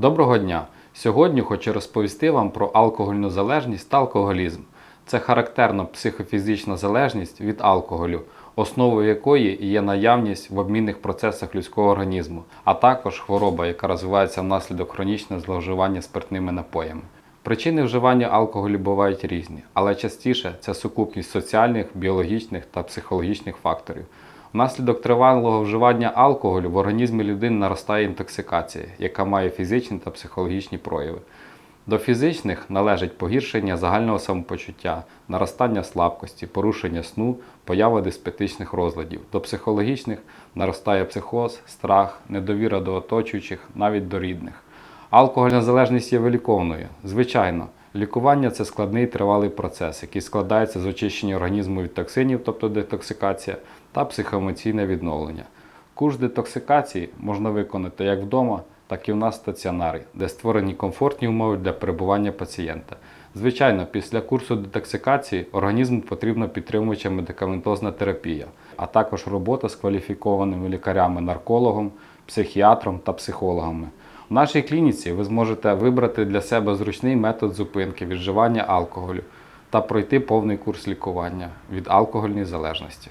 Доброго дня! Сьогодні хочу розповісти вам про алкогольну залежність та алкоголізм. Це характерна психофізична залежність від алкоголю, основою якої є наявність в обмінних процесах людського організму, а також хвороба, яка розвивається внаслідок хронічного зловживання спиртними напоями. Причини вживання алкоголю бувають різні, але частіше це сукупність соціальних, біологічних та психологічних факторів. Внаслідок тривалого вживання алкоголю в організмі людини наростає інтоксикація, яка має фізичні та психологічні прояви. До фізичних належить погіршення загального самопочуття, наростання слабкості, порушення сну, поява диспетичних розладів. До психологічних наростає психоз, страх, недовіра до оточуючих, навіть до рідних. Алкогольна залежність є виліковною. Звичайно, лікування це складний тривалий процес, який складається з очищення організму від токсинів, тобто детоксикація, та психоемоційне відновлення. Курс детоксикації можна виконати як вдома, так і в нас в стаціонарі, де створені комфортні умови для перебування пацієнта. Звичайно, після курсу детоксикації організму потрібна підтримуюча медикаментозна терапія, а також робота з кваліфікованими лікарями, наркологом, психіатром та психологами. В нашій клініці ви зможете вибрати для себе зручний метод зупинки відживання алкоголю та пройти повний курс лікування від алкогольної залежності.